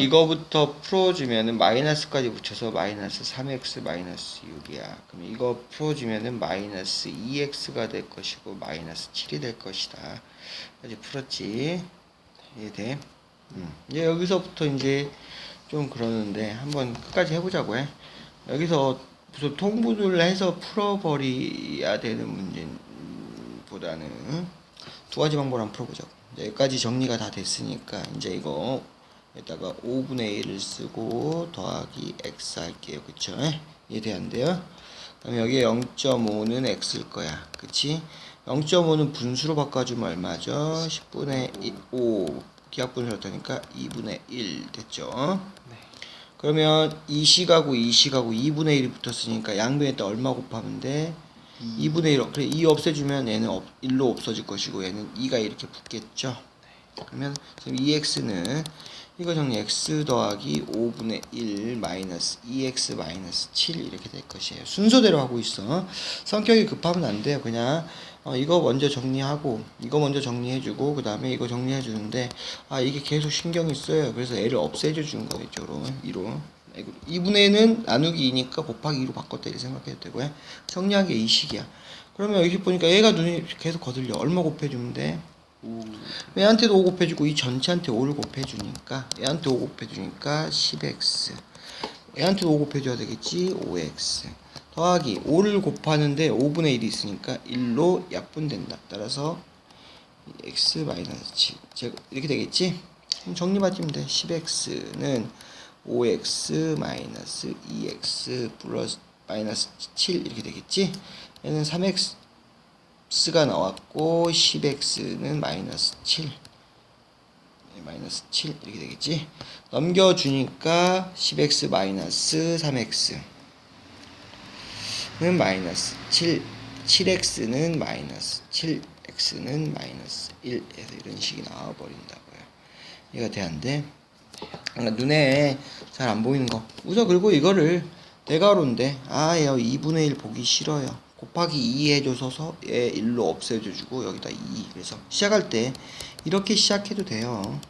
이거부터 풀어주면은 마이너스까지 붙여서 마이너스 3x 마이너스 6이야. 그럼 이거 풀어주면은 마이너스 2x가 될 것이고 마이너스 7이 될 것이다. 이제 풀었지? 이해돼? 음. 이제 여기서부터 이제 좀 그러는데 한번 끝까지 해보자고 해. 여기서 무슨 통분을 해서 풀어버려야 되는 문제보다는 두 가지 방법을 한번 풀어보자고. 여기까지 정리가 다 됐으니까 이제 이거 여기다가 5분의 1을 쓰고 더하기 x 할게요. 그쵸? 이해돼 안 돼요? 그럼 여기에 0.5는 x일 거야. 그치? 0.5는 분수로 바꿔주면 얼마죠? 10분의 5 기하분수로 했다니까 2분의 1 됐죠? 그러면 이 식하고 이 식하고 2분의 1이 붙었으니까 양변에다 얼마 곱하면 돼? 2분의 1 그래 2 없애주면 얘는 없, 1로 없어질 것이고 얘는 2가 이렇게 붙겠죠 그러면 지금 2x는 이거 정리 x 더하기 5분의 1 마이너스 2x 마이너스 7 이렇게 될 것이에요. 순서대로 하고 있어. 성격이 급하면 안 돼요. 그냥 어, 이거 먼저 정리하고 이거 먼저 정리해주고 그 다음에 이거 정리해주는데 아 이게 계속 신경이 써요. 그래서 애를 없애줘 준 거예요 이쪽으로. 2로. 2분의 1은 나누기 2니까 곱하기 2로 바꿨다 이렇게 생각해도 되고요. 정리한 게이 식이야. 그러면 여기 보니까 얘가 눈이 계속 거들려. 얼마 곱해주면 돼? 얘한테도 5 곱해주고 이 전체한테 5를 곱해주니까 얘한테 5 곱해주니까 10x 얘한테도 5 곱해줘야 되겠지? 5x 더하기 5를 곱하는데 5분의 1이 있으니까 1로 약분된다. 따라서 x 마이너스 7 제곱 이렇게 되겠지? 그럼 정리 맞추면 돼. 10x는 5x 마이너스 2x 플러스 마이너스 7 이렇게 되겠지? 얘는 3x x가 나왔고 10x는 마이너스 7 네, 마이너스 7 이렇게 되겠지? 넘겨주니까 10x 마이너스 3x 는 마이너스 7 7x는 마이너스 7x는 마이너스 1 해서 이런 식이 나와버린다고요. 이거 돼안돼? 그러니까 눈에 잘 안 보이는 거. 우선 그리고 이거를 대괄호인데 아얘 2분의 1 보기 싫어요 곱하기 2 해줘서 얘 1로 없애줘주고 여기다 2 그래서 시작할 때 이렇게 시작해도 돼요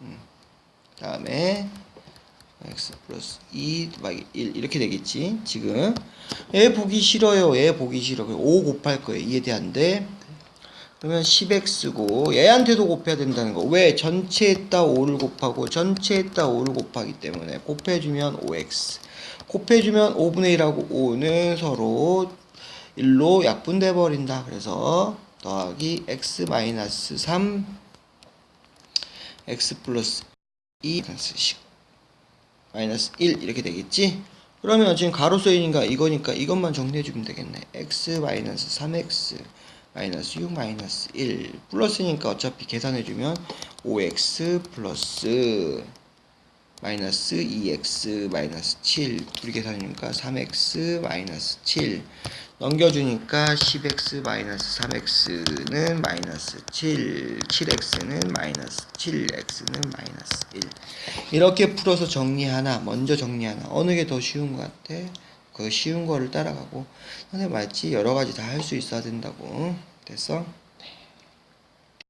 음. 다음에 x 플러스 2 더하기 1 이렇게 되겠지 지금 얘 보기 싫어요 얘 보기 싫어 5 곱할 거예요 이해돼안돼 그러면 10x고 얘한테도 곱해야 된다는 거. 왜? 전체에다 5를 곱하고 전체에다 5를 곱하기 때문에 곱해주면 5x. 곱해주면 5분의 1하고 5는 서로 1로 약분돼 버린다. 그래서 더하기 x 마이너스 3 x 플러스 2 마이너스 10 마이너스 1 이렇게 되겠지? 그러면 지금 가로 써있니까 이거니까 이것만 정리해 주면 되겠네. x 마이너스 3x 마이너스 6 마이너스 1 플러스니까 어차피 계산해 주면 5x 플러스 마이너스 2x 마이너스 7 둘이 계산이니까 3x 마이너스 7 넘겨주니까 10x 마이너스 3x는 마이너스 7 7x는 마이너스 7x는 마이너스 1 이렇게 풀어서 정리하나 먼저 정리하나 어느 게 더 쉬운 것 같아? 그 쉬운 거를 따라가고 선생님 말지 여러 가지 다 할 수 있어야 된다고 됐어?